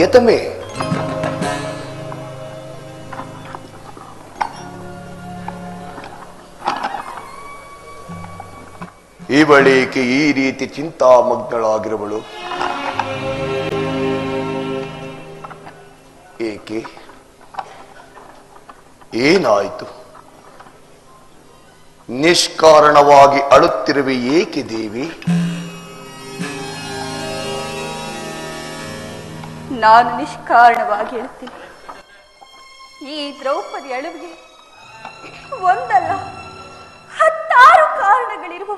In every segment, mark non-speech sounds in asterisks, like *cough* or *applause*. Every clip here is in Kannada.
ಪ್ರಿಯತಮೆ ಇವಳೇಕೆ ಈ ರೀತಿ ಚಿಂತಾಮಗ್ನಳಾಗಿರುವಳು? ಏಕೆ? ಏನಾಯಿತು? ನಿಷ್ಕಾರಣವಾಗಿ ಅಳುತ್ತಿರುವೆ ಏಕೆ ದೇವಿ? ನಾನು ನಿಷ್ಕಾರಣವಾಗಿ ಹೇಳ್ತೀನಿ. ಈ ದ್ರೌಪದಿ ಅಳುವಿಗೆ ಒಂದಲ್ಲ, ಹತ್ತಾರು ಕಾರಣಗಳಿರುವ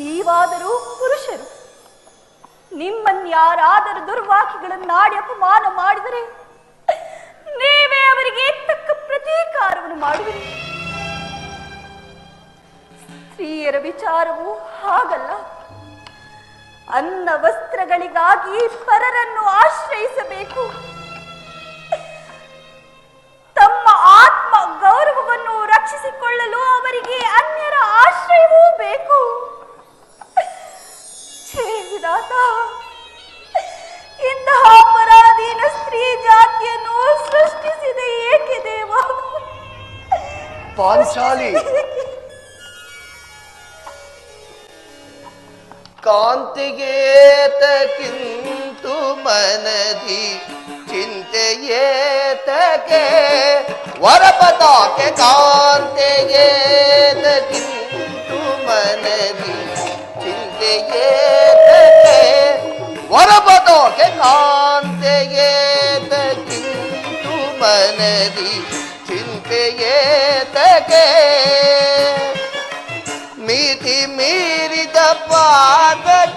ನೀವಾದರೂ ಪುರುಷರು. ನಿಮ್ಮನ್ಯಾರಾದರೂ ದುರ್ವಾಕ್ಯಗಳನ್ನಾಡಿ ಅಪಮಾನ ಮಾಡಿದರೆ, ನೀವೇ ಅವರಿಗೆ ತಕ್ಕ ಪ್ರತೀಕಾರವನ್ನು ಮಾಡುವಿರಿ. ಸ್ತ್ರೀಯರ ವಿಚಾರವೂ ಹಾಗಲ್ಲ. ಅನ್ನ ವಸ್ತ್ರಗಳಿಗಾಗಿ ಪರರನ್ನು ಆಶ್ರಯಿಸಬೇಕು. ತಮ್ಮ ಆತ್ಮ ಗೌರವವನ್ನು ರಕ್ಷಿಸಿಕೊಳ್ಳಲು ಅವರಿಗೆ ಅನ್ಯರ ಆಶ್ರಯವೂ ಬೇಕು. ಇಂತಹ ಅಪರಾಧೀನ ಸ್ತ್ರೀ ಜಾತಿಯನ್ನು ಸೃಷ್ಟಿಸಿದೆ ಏಕೆ ದೇವ? ಪಾಂಚಾಲಿ ಕಾಂತಿಗೇತಕ್ಕಿಂತು ಮನದಿ ಚಿಂತೆಯೇತಕ್ಕೆ ವರಪತಾಕೆ ಕಾಂತಿಗೇತಕ್ಕಿಂತು ಮನದಿ ಚಿಂತೆಯೇತಕ್ಕೆ ವರಪತಾಕೆ ಕಾಂತಿಗೇತಕ್ಕಿಂತು ಮನದಿ ಚಿಂತೆಯೇತಕ್ಕೆ ಪಾದಕಾದಲಿ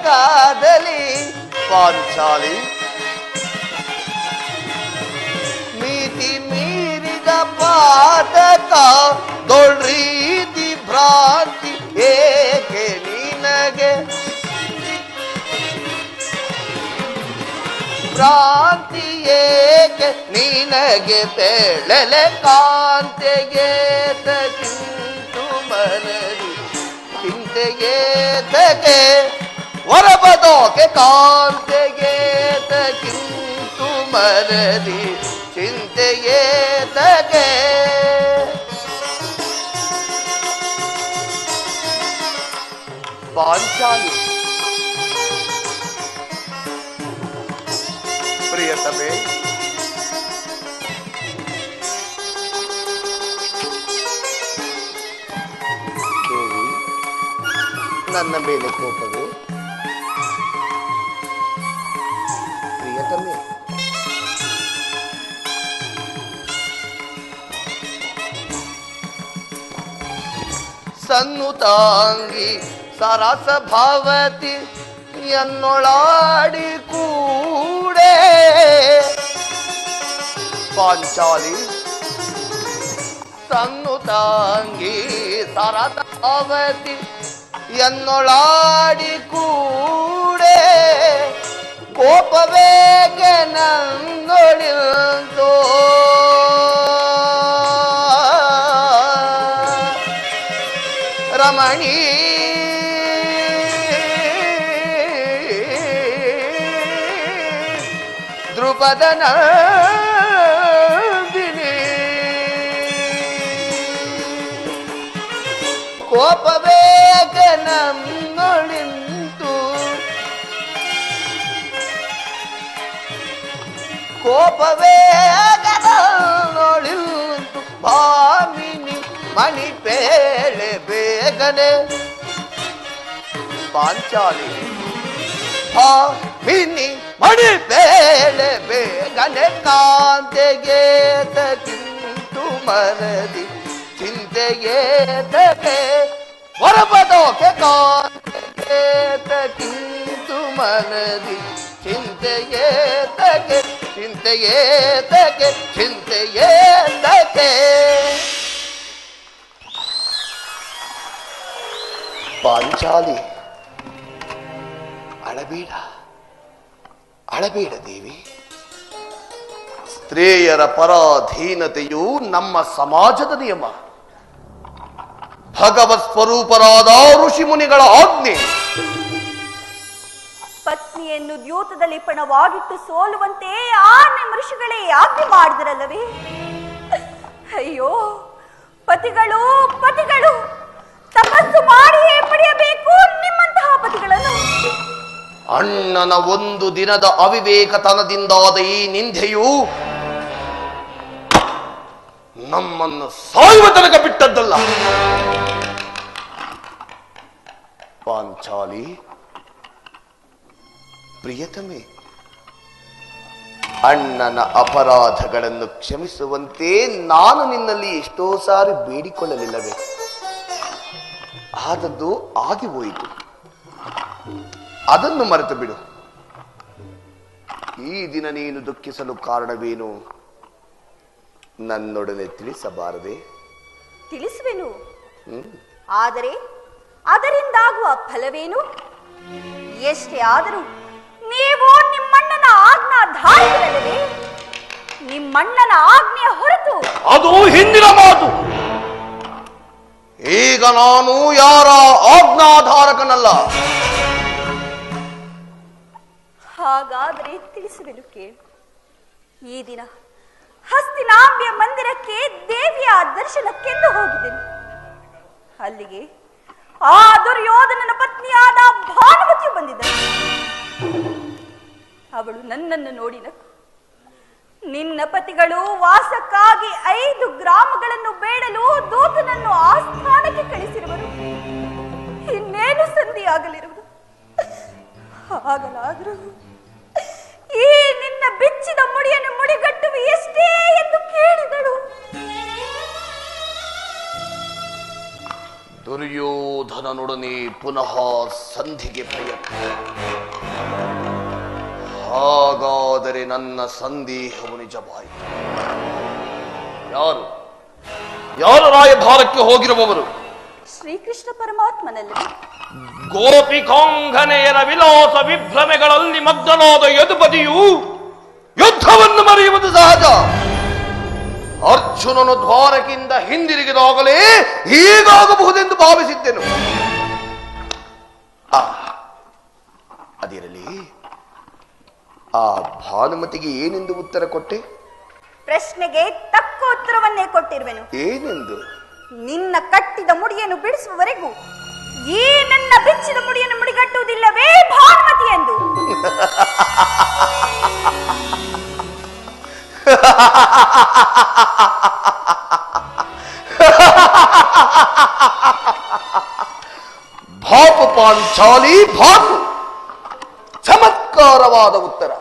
ಪಾಂಚಾಲಿ. ಮಿತಿ ಮೀರಿದ ಪಾದಕ ದೊಡ್ರೀತಿ ಭ್ರಾಂತಿ ಏಕೆ ನಿನಗೆ? ಭ್ರಾಂತಿ ಏಕೆ ನಿನಗೆ ತೆಳಲೆ ಕಾಂತೆಗೆ ತಗಿಂತು ಮನದಿ ಚಿಂತೆಗೆ ತಗೆ ಹೊರಬದೋಕೆ ಕಾಂತೆಗೆ ತಗಿಂತು ಮನದಿ ಚಿಂತೆಗೆ ತಗೆ ಪಾಂಚಾಲಿ ಪ್ರಿಯತಮೆ ದೇವಿ ನನ್ನ ಮೇಲೆ ಕೋಪವೇ. ಪ್ರಿಯತಮೆ ಸನ್ನುತಾಂಗಿ ಸರಸ ಭಾವತಿ ಎನ್ನೊಳಾಡಿ ಕೂಡೆ. ಪಾಂಚಾಲಿ. ಸನ್ನುತಾಂಗಿ ಸರಸ ಭಾವತಿ ಕೂಡೆ ಕೋಪವೇಗೆ ನನ್ನೊಳಿಲ್ದೋ ರಮಣಿ ದ್ರುಪದ ನಂದಿನಿ. ಕೋಪವೇಗ ನನ್ನೊಳಿಂತು ಕೋಪವೇಗ ನೋಳಿಂತು ಭಾಮಿನಿ ಮಣಿ ಪೇಳೆ ಬೇಗನೆ ಪಾಂಚಾಲಿ ಭಾಮಿನಿ ಮಣಿ ಪೇಳೆ ಬೇಗನೆ ಕಾಂತೆಗೆ ತಗಿಂತು ಮರದಿ ಚಿಂತೆಗೆ ತಗೆ ಹೊರಬದೋಕೆ ಕಾಂತೆಗೆ ತಗಿಂತು ಮನದಿ ಚಿಂತೆಗೆ ತಗೆ ಚಿಂತೆಗೆ ತಗೆ ಚಿಂತೆಗೆ ತಗೆ ಪಾಂಚಾಲಿ, ಅಳಬೇಡ ಅಳಬೇಡ ದೇವಿ. ಸ್ತ್ರೀಯರ ಪರಾಧೀನತೆಯು ನಮ್ಮ ಸಮಾಜದ ನಿಯಮ. ಭಗವತ್ ಸ್ವರೂಪರಾದ ಋಷಿ ಮುನಿಗಳ ಆಜ್ಞೆ. ಪತ್ನಿಯನ್ನು ದ್ಯೂತದಲ್ಲಿ ಪಣವಾಗಿಟ್ಟು ಸೋಲುವಂತೆ ಆ ನಿಮ್ಮ ಋಷಿಗಳೇ ಆಜ್ಞೆ ಮಾಡಿದ್ರಲ್ಲವೇ? ಅಯ್ಯೋ ಪತಿಗಳು ಪತಿಗಳು ತಪಸ್ಸು ಮಾಡಿಯೇ ಪಡೆಯಬೇಕು ನಿಮ್ಮಂತಹ ಪತಿಗಳನ್ನು. ಅಣ್ಣನ ಒಂದು ದಿನದ ಅವಿವೇಕತನದಿಂದಾದ ಈ ನಿಂದೆಯು ನಮ್ಮನ್ನು ಸಾಯುವ ತನಕ ಬಿಟ್ಟದ್ದಲ್ಲ. ಪಾಂಚಾಲಿ, ಪ್ರಿಯತಮೆ, ಅಣ್ಣನ ಅಪರಾಧಗಳನ್ನು ಕ್ಷಮಿಸುವಂತೆ ನಾನು ನಿನ್ನಲ್ಲಿ ಎಷ್ಟೋ ಸಾರಿ ಬೇಡಿಕೊಳ್ಳಲಿಲ್ಲವೇ. ಆದದ್ದು ಆಗಿ ಹೋಯಿತು. ಅದನ್ನು ಮರೆತು ಬಿಡು ಈ ದಿನ ನೀನು ದುಃಖಿಸಲು ಕಾರಣವೇನು? ನನ್ನೊಡನೆ ತಿಳಿಸಬಾರದೆ? ತಿಳಿಸುವೆನು? ಆದರೆ ಅದರಿಂದಾಗುವ ಫಲವೇನು? ಎಷ್ಟೇ ಆದರೂ ನೀವು ನಿಮ್ಮಣ್ಣನ ಆಜ್ಞಾಧಾರಿಗಳಲ್ಲವೇ ನಿಮ್ಮಣ್ಣನ ಆಜ್ಞೆಯ ಹೊರತು ಅದು ಹಿಂದಿನ ಮಾತು. ಈಗ ನಾನು ಯಾರ ಆಜ್ಞಾಧಾರಕನಲ್ಲ? ಹಾಗಾದರೆ ತಿಳಿಸುವೆನು ಕೇಳು. ಈ ದಿನ ಹಸ್ತಿನಾಂಬ್ಯ ಮಂದಿರಕ್ಕೆ ದೇವಿಯ ದರ್ಶನಕ್ಕೆಂದು ಹೋಗಿದ್ದೆನು. ಅಲ್ಲಿಗೆ ಆ ದುರ್ಯೋಧನನ ಪತ್ನಿಯಾದ ಭಾನುಮತಿಯು ಬಂದಿದ್ದಳು. ಅವಳು ನನ್ನನ್ನು ನೋಡಿ ನಿನ್ನ ಪತಿಗಳು ವಾಸಕ್ಕಾಗಿ ಐದು ಗ್ರಾಮಗಳನ್ನು ಬೇಡಲು ದೂತನನ್ನು ಆಸ್ಥಾನಕ್ಕೆ ಕಳಿಸಿರುವರು. ಇನ್ನೇನು ಸಂಧಿಯಾಗಲಿರುವುದು? ಆಗಲಾದರೂ ದುರ್ಯೋಧನನೊಡನೆ ಪುನಃ ಸಂಧಿಗೆ ಪ್ರಯತ್ನ. ಹಾಗಾದರೆ ನನ್ನ ಸಂದೇಹವು ನಿಜವಾಯಿತು. ಯಾರು? ಯಾರು ರಾಯಭಾರಕ್ಕೆ ಹೋಗಿರುವವರು? ಶ್ರೀಕೃಷ್ಣ ಪರಮಾತ್ಮನಲ್ಲಿ. ಗೋಪಿಕಾಂಗನೆಯರ ವಿಲಾಸ ವಿಭ್ರಮೆಗಳಲ್ಲಿ ಮಗ್ನನಾದ ಯದುಪತಿಯು ಯುದ್ಧವನ್ನು ಮರೆಯುವುದು ಸಹಜ. ಅರ್ಜುನನು ದ್ವಾರಕಿಂದ ಹಿಂದಿರುಗಿದಾಗಲೇ ಹೀಗಾಗಬಹುದೆಂದು ಭಾವಿಸಿದ್ದೆನು. ಅದಿರಲಿ. ಆ ಭಾನುಮತಿಗೆ ಏನೆಂದು ಉತ್ತರ ಕೊಟ್ಟೆ? ಪ್ರಶ್ನೆಗೆ ತಕ್ಕ ಉತ್ತರವನ್ನೇ ಕೊಟ್ಟಿರುವೆನು. ಏನೆಂದು? ನಿನ್ನ ಕಟ್ಟಿದ ಮುಡಿಯನ್ನು ಬಿಡಿಸುವವರೆಗೂ ಈ ನನ್ನ ಬಿಚ್ಚಿದ ಮುಡಿಯನ್ನು ಮುಡಿಗಟ್ಟುವುದಿಲ್ಲವೇ ಭಾನುಮತಿ ಎಂದು. *laughs* ಭಾಪು ಪಾಂಚಾಲಿ ಭಾಪು ಚಮತ್ಕಾರವಾದ ಉತ್ತರ.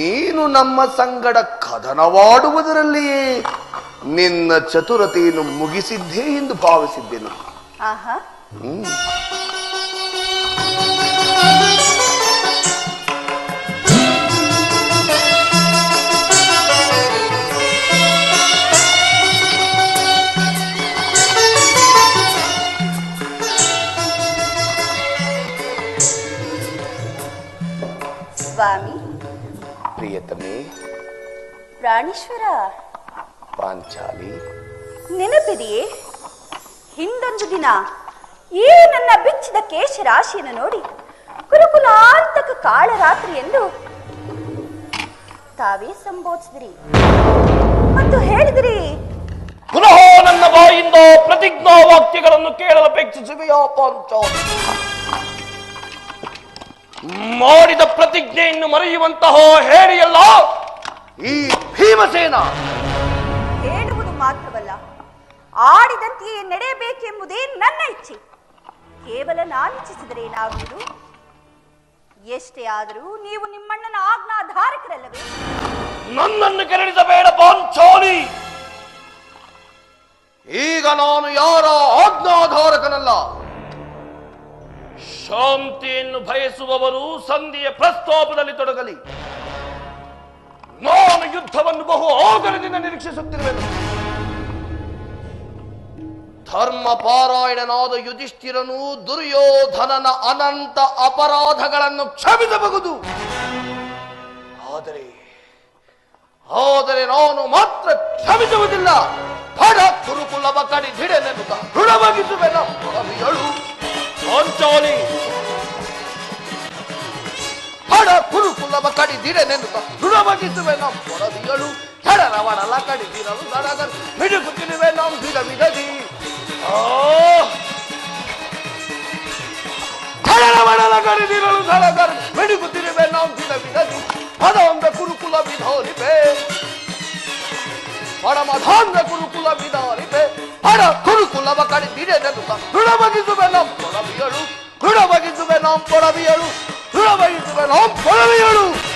ನೀನು ನಮ್ಮ ಸಂಗಡ ಕದನವಾಡುವುದರಲ್ಲಿಯೇ ನಿನ್ನ ಚತುರತೆಯನ್ನು ಮುಗಿಸಿದ್ದೇ ಎಂದು ಭಾವಿಸಿದ್ದೆನು? ಸ್ವಾಮಿ. ಪ್ರಿಯತಮೆ. ಪ್ರಾಣೇಶ್ವರ ಪಾಂಚಾಲಿ. ನೆನಪಿದೆಯೇ? ಹಿಂದೊಂದು ದಿನ ಈ ನನ್ನ ಬಿಚ್ಚಿದ ಕೇಶರಾಶಿಯನ್ನು ನೋಡಿ ಕುರುಕುಲಾಂತಕ ಕಾಳರಾತ್ರಿ ಎಂದು ತಾವೇ ಸಂಬೋಧಿಸಿದಿರಿ. ಮತ್ತು ಹೇಳಿದಿರಿ ಪುನಃ ನನ್ನ ಬಾಯಿಂದ ಪ್ರತಿಜ್ಞಾ ವಾಕ್ಯಗಳನ್ನು ಕೇಳಲಪೇಕ್ಷಿಸುವೆಯಾ ಪಾಂಚಾಲಿ? ಮಾಡಿದ ಪ್ರತಿಜ್ಞೆಯನ್ನು ಮರೆಯುವಂತಹ ಹೇಳಿಯಲ್ಲ? ಈ ಭೀಮಸೇನ! ಹೇಳುವುದು ಮಾತ್ರವಲ್ಲ ಆಡಿದಂತೆಯೇ ನಡೆಯಬೇಕೆಂಬುದೇ ನನ್ನ ಇಚ್ಛೆ. ಕೇವಲ ನಾನು ಇಚ್ಛಿಸಿದರೆ ಏನಾಗುವುದು? ಎಷ್ಟೇ ಆದರೂ ನೀವು ನಿಮ್ಮಣ್ಣನ ಆಜ್ಞಾಧಾರಕರಲ್ಲವೇ? ನನ್ನನ್ನು ಕೆರಳಿಸಬೇಡ ಪಾಂಚಾಲಿ! ಈಗ ನಾನು ಯಾರ ಆಜ್ಞಾಧಾರಕನಲ್ಲ? ಶಾಂತಿಯನ್ನು ಬಯಸುವವರು ಸಂಧಿಯ ಪ್ರಸ್ತಾಪದಲ್ಲಿ ತೊಡಗಲಿ. ನಾನು ಯುದ್ಧವನ್ನು ಬಹು ಆಗಲದಿಂದ ನಿರೀಕ್ಷಿಸುತ್ತಿರುವೆನು. ಧರ್ಮ ಪಾರಾಯಣನಾದ ಯುಧಿಷ್ಠಿರನು ದುರ್ಯೋಧನನ ಅನಂತ ಅಪರಾಧಗಳನ್ನು ಕ್ಷಮಿಸಬಹುದು. ಆದರೆ ಆದರೆ ನಾನು ಮಾತ್ರ ಕ್ಷಮಿಸುವುದಿಲ್ಲ. ಫಡ ಕುರುಕುಲವ ಕಡಿ ಧಿಡೆನೆನ್ನುತ್ತ ದೃಢವಾಗಿಸುವೆನ অঞ্চলে ಹಡ ಪುರು ಕುಲವ ಕಡಿದಿರೆ ನೆನ್ನುತ್ತ ದೃಢವಾಗಿಸುವೆ ನಾವು ಕೊಡದಿಯಳು ಹೆಡರವಡಲ ಕಡಿದಿರಲು ದಡಗರ್ ಮಿಡುಕು ತಿಳಿವೆ ನಾವು ಬಿಡ ಬಿಡದಿ ಹೆಡರವಡಲ ಕಡಿದಿರಲು ದಡಗರ್ ಮಿಡುಕು ತಿಳಿವೆ ನಾವು ಬಿಡ ಬಿಡದಿ ಪದ ಒಂದ ಕುರುಕುಲ ವಿಧೋರಿವೆ ಪರಮಧಾಂದ ಕುರುಕುಲ ವಿಧೋರಿ ವಿಧಾರಿಪೆ ಪರ ಕಡೆ ಕಡಿದಿಡೆನೆನ್ನುತ್ತ ದೃಢವಾಗಿಸುವೆ ನಮ್ಮ ಕೊಡವಿಯಳು ದೃಢವಾಗಿಸುವೆ ನಮ್ಮ ಕೊಡವಿಯಳು ದೃಢವಾಗಿಸುವೆ ನಮ್ಮ ಕೊಡವಿಯಳು.